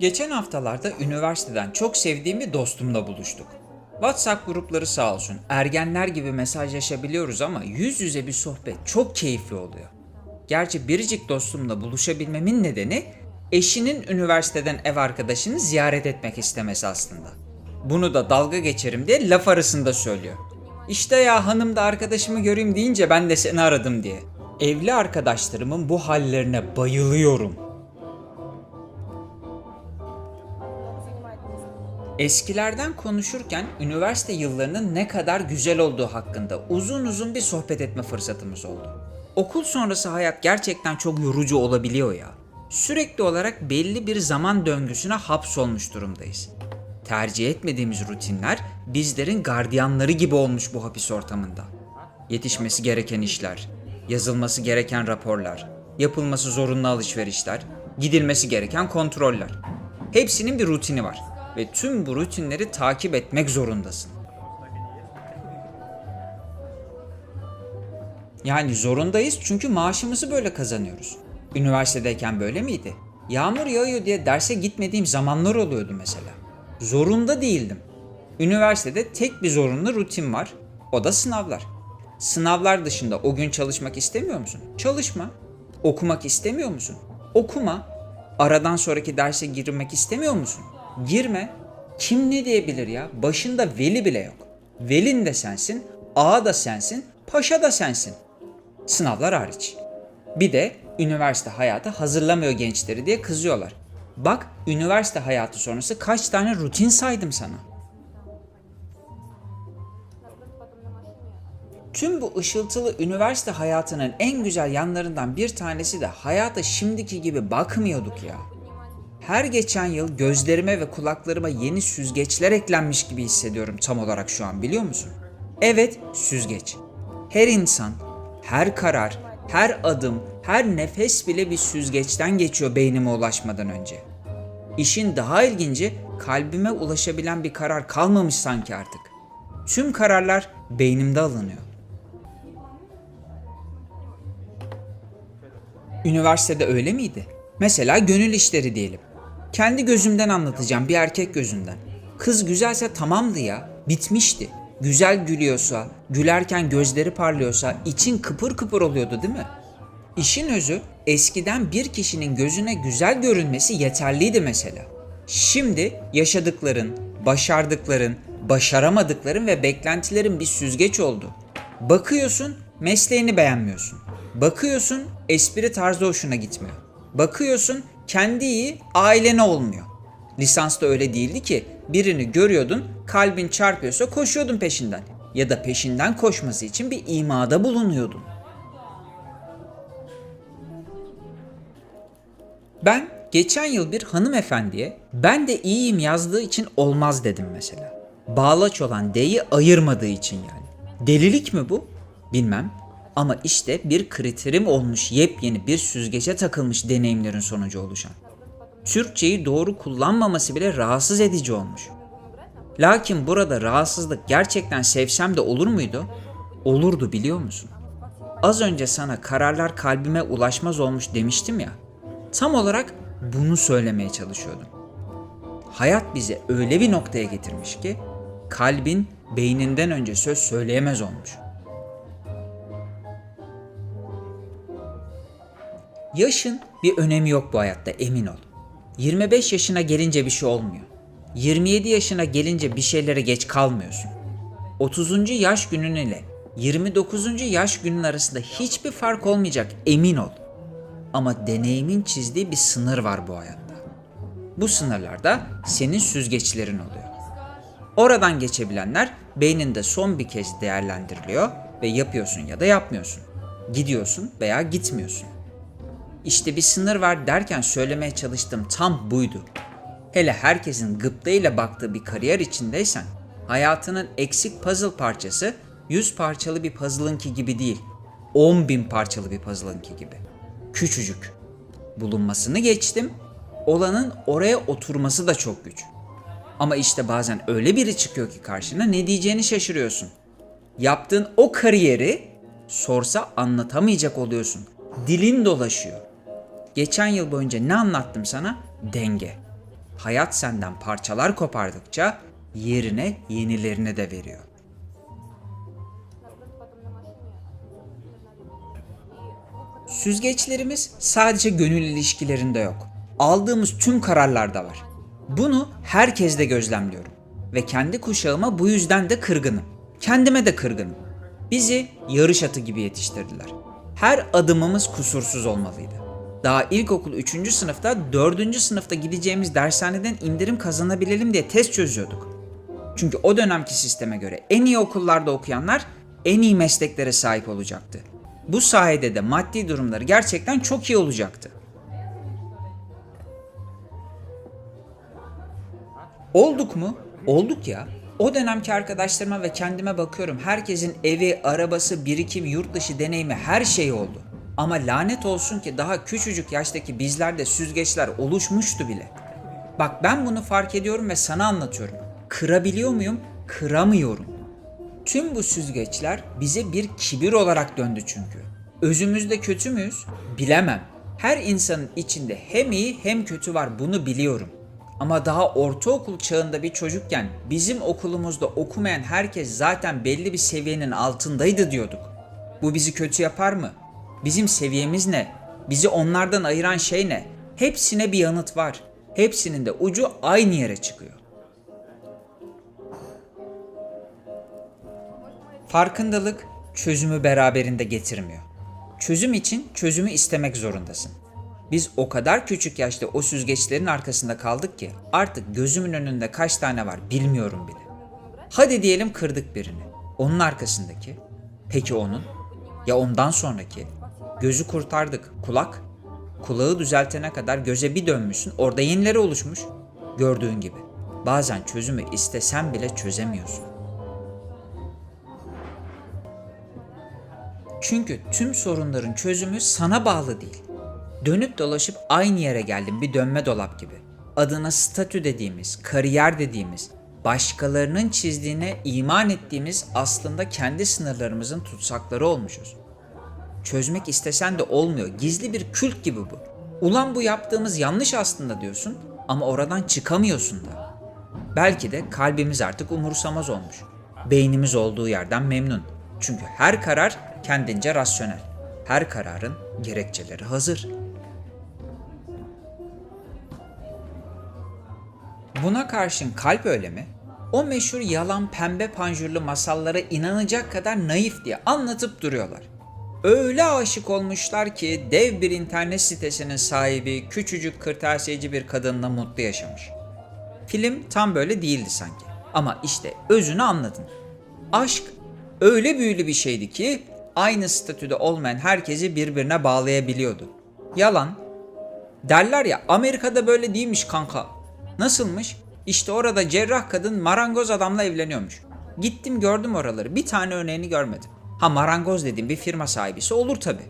Geçen haftalarda üniversiteden çok sevdiğim bir dostumla buluştuk. WhatsApp grupları sağ olsun ergenler gibi mesajlaşabiliyoruz ama yüz yüze bir sohbet çok keyifli oluyor. Gerçi biricik dostumla buluşabilmemin nedeni eşinin üniversiteden ev arkadaşını ziyaret etmek istemesi aslında. Bunu da dalga geçerim diye laf arasında söylüyor. İşte ya hanım da arkadaşımı göreyim deyince ben de seni aradım diye. Evli arkadaşlarımın bu hallerine bayılıyorum. Eskilerden konuşurken üniversite yıllarının ne kadar güzel olduğu hakkında uzun uzun bir sohbet etme fırsatımız oldu. Okul sonrası hayat gerçekten çok yorucu olabiliyor ya. Sürekli olarak belli bir zaman döngüsüne hapsolmuş durumdayız. Tercih etmediğimiz rutinler bizlerin gardiyanları gibi olmuş bu hapis ortamında. Yetişmesi gereken işler, yazılması gereken raporlar, yapılması zorunlu alışverişler, gidilmesi gereken kontroller. Hepsinin bir rutini var ve tüm bu rutinleri takip etmek zorundasın. Yani zorundayız çünkü maaşımızı böyle kazanıyoruz. Üniversitedeyken böyle miydi? Yağmur yağıyor diye derse gitmediğim zamanlar oluyordu mesela. Zorunda değildim. Üniversitede tek bir zorunlu rutin var. O da sınavlar. Sınavlar dışında o gün çalışmak istemiyor musun? Çalışma. Okumak istemiyor musun? Okuma. Aradan sonraki derse girmek istemiyor musun? Girme. Kim ne diyebilir ya? Başında veli bile yok. Velin de sensin, ağa da sensin, paşa da sensin. Sınavlar hariç. Bir de üniversite hayatı hazırlamıyor gençleri diye kızıyorlar. Bak üniversite hayatı sonrası kaç tane rutin saydım sana. Tüm bu ışıltılı üniversite hayatının en güzel yanlarından bir tanesi de hayata şimdiki gibi bakmıyorduk ya. Her geçen yıl gözlerime ve kulaklarıma yeni süzgeçler eklenmiş gibi hissediyorum tam olarak şu an biliyor musun? Evet, süzgeç. Her insan, her karar, her adım, her nefes bile bir süzgeçten geçiyor beynime ulaşmadan önce. İşin daha ilginci kalbime ulaşabilen bir karar kalmamış sanki artık. Tüm kararlar beynimde alınıyor. Üniversitede öyle miydi? Mesela gönül işleri diyelim. Kendi gözümden anlatacağım bir erkek gözünden. Kız güzelse tamamdı ya, bitmişti. Güzel gülüyorsa, gülerken gözleri parlıyorsa için kıpır kıpır oluyordu değil mi? İşin özü eskiden bir kişinin gözüne güzel görünmesi yeterliydi mesela. Şimdi yaşadıkların, başardıkların, başaramadıkların ve beklentilerin bir süzgeç oldu. Bakıyorsun mesleğini beğenmiyorsun. Bakıyorsun espri tarzı hoşuna gitmiyor. Bakıyorsun kendi iyi ailene olmuyor. Lisansta öyle değildi ki birini görüyordun kalbin çarpıyorsa koşuyordun peşinden ya da peşinden koşması için bir imada bulunuyordun. Ben geçen yıl bir hanımefendiye ben de iyiyim yazdığı için olmaz dedim mesela. Bağlaç olan D'yi ayırmadığı için yani. Delilik mi bu? Bilmem. Ama işte bir kriterim olmuş yepyeni bir süzgece takılmış deneyimlerin sonucu oluşan. Türkçeyi doğru kullanmaması bile rahatsız edici olmuş. Lakin burada rahatsızlık gerçekten sevsem de olur muydu? Olurdu biliyor musun? Az önce sana kararlar kalbime ulaşmaz olmuş demiştim ya. Tam olarak bunu söylemeye çalışıyordum. Hayat bizi öyle bir noktaya getirmiş ki kalbin beyninden önce söz söyleyemez olmuş. Yaşın bir önemi yok bu hayatta emin ol. 25 yaşına gelince bir şey olmuyor. 27 yaşına gelince bir şeylere geç kalmıyorsun. 30. yaş günün ile 29. yaş günün arasında hiçbir fark olmayacak emin ol. Ama deneyimin çizdiği bir sınır var bu hayatta. Bu sınırlarda senin süzgeçlerin oluyor. Oradan geçebilenler beyninde son bir kez değerlendiriliyor ve yapıyorsun ya da yapmıyorsun. Gidiyorsun veya gitmiyorsun. İşte bir sınır var derken söylemeye çalıştığım tam buydu. Hele herkesin gıptayla baktığı bir kariyer içindeysen, hayatının eksik puzzle parçası 100 parçalı bir puzzle'ınki gibi değil, 10 bin parçalı bir puzzle'ınki gibi. Küçücük. Bulunmasını geçtim, olanın oraya oturması da çok güç. Ama işte bazen öyle biri çıkıyor ki karşına ne diyeceğini şaşırıyorsun. Yaptığın o kariyeri sorsa anlatamayacak oluyorsun. Dilin dolaşıyor. Geçen yıl boyunca ne anlattım sana? Denge. hayat senden parçalar kopardıkça yerine yenilerini de veriyor. Süzgeçlerimiz sadece gönül ilişkilerinde yok. Aldığımız tüm kararlarda var. Bunu herkeste gözlemliyorum. Ve kendi kuşağıma bu yüzden de kırgınım. Kendime de kırgınım. Bizi yarış atı gibi yetiştirdiler. Her adımımız kusursuz olmalıydı. Daha ilkokul 3. sınıfta 4. sınıfta gideceğimiz dershaneden indirim kazanabilelim diye test çözüyorduk. Çünkü o dönemki sisteme göre en iyi okullarda okuyanlar en iyi mesleklere sahip olacaktı. Bu sayede de maddi durumları gerçekten çok iyi olacaktı. Olduk mu? Olduk ya. O dönemki arkadaşlarıma ve kendime bakıyorum. Herkesin evi, arabası, birikim, yurt dışı deneyimi her şey oldu. Ama lanet olsun ki daha küçücük yaştaki bizlerde süzgeçler oluşmuştu bile. Bak ben bunu fark ediyorum ve sana anlatıyorum. Kırabiliyor muyum? Kıramıyorum. Tüm bu süzgeçler bize bir kibir olarak döndü çünkü. Özümüzde kötü müyüz? Bilemem. Her insanın içinde hem iyi hem kötü var bunu biliyorum. Ama daha ortaokul çağında bir çocukken bizim okulumuzda okumayan herkes zaten belli bir seviyenin altındaydı diyorduk. Bu bizi kötü yapar mı? Bizim seviyemiz ne? Bizi onlardan ayıran şey ne? Hepsine bir yanıt var. Hepsinin de ucu aynı yere çıkıyor. Farkındalık çözümü beraberinde getirmiyor. Çözüm için çözümü istemek zorundasın. Biz o kadar küçük yaşta o süzgeçlerin arkasında kaldık ki artık gözümün önünde kaç tane var bilmiyorum bile. Hadi diyelim kırdık birini. Onun arkasındaki. Peki onun? Ya ondan sonraki? Gözü kurtardık. Kulak? Kulağı düzeltene kadar göze bir dönmüşsün. Orada yenileri oluşmuş. Gördüğün gibi. Bazen çözümü istesen bile çözemiyorsun. Çünkü tüm sorunların çözümü sana bağlı değil. Dönüp dolaşıp aynı yere geldim bir dönme dolap gibi. Adına statü dediğimiz, kariyer dediğimiz, başkalarının çizdiğine iman ettiğimiz aslında kendi sınırlarımızın tutsakları olmuşuz. Çözmek istesen de olmuyor. Gizli bir kült gibi bu. Ulan bu yaptığımız yanlış aslında diyorsun ama oradan çıkamıyorsun da. Belki de kalbimiz artık umursamaz olmuş. Beynimiz olduğu yerden memnun. Çünkü her karar kendince rasyonel. Her kararın gerekçeleri hazır. Buna karşın kalp öyle mi? O meşhur yalan pembe panjurlu masallara inanacak kadar naif diye anlatıp duruyorlar. Öyle aşık olmuşlar ki dev bir internet sitesinin sahibi küçücük kırtasiyeci bir kadınla mutlu yaşamış. Film tam böyle değildi sanki. Ama işte özünü anladın. Aşk öyle büyülü bir şeydi ki aynı statüde olmayan herkesi birbirine bağlayabiliyordu. Yalan. Derler ya Amerika'da böyle değilmiş kanka. Nasılmış? İşte orada cerrah kadın marangoz adamla evleniyormuş. Gittim gördüm oraları. Bir tane örneğini görmedim. Ha marangoz dediğim bir firma sahibisi olur tabi.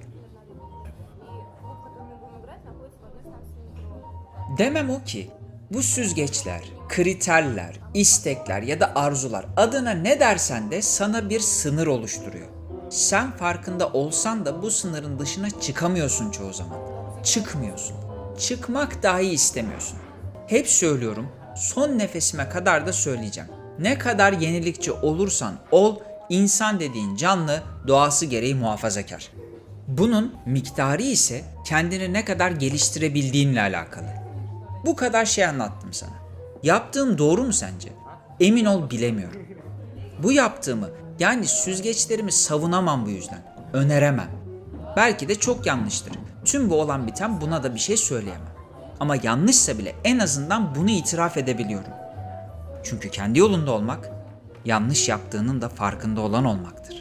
Demem o ki bu süzgeçler, kriterler, istekler ya da arzular adına ne dersen de sana bir sınır oluşturuyor. Sen farkında olsan da bu sınırın dışına çıkamıyorsun çoğu zaman. Çıkmıyorsun. Çıkmak dahi istemiyorsun. Hep söylüyorum, son nefesime kadar da söyleyeceğim. Ne kadar yenilikçi olursan ol, insan dediğin canlı doğası gereği muhafazakar. Bunun miktarı ise kendini ne kadar geliştirebildiğinle alakalı. Bu kadar şey anlattım sana. Yaptığım doğru mu sence? Emin ol bilemiyorum. Bu yaptığımı yani süzgeçlerimi savunamam bu yüzden. Öneremem. Belki de çok yanlıştır. Tüm bu olan biten buna da bir şey söyleyemem. Ama yanlışsa bile en azından bunu itiraf edebiliyorum. Çünkü kendi yolunda olmak, yanlış yaptığının da farkında olan olmaktır.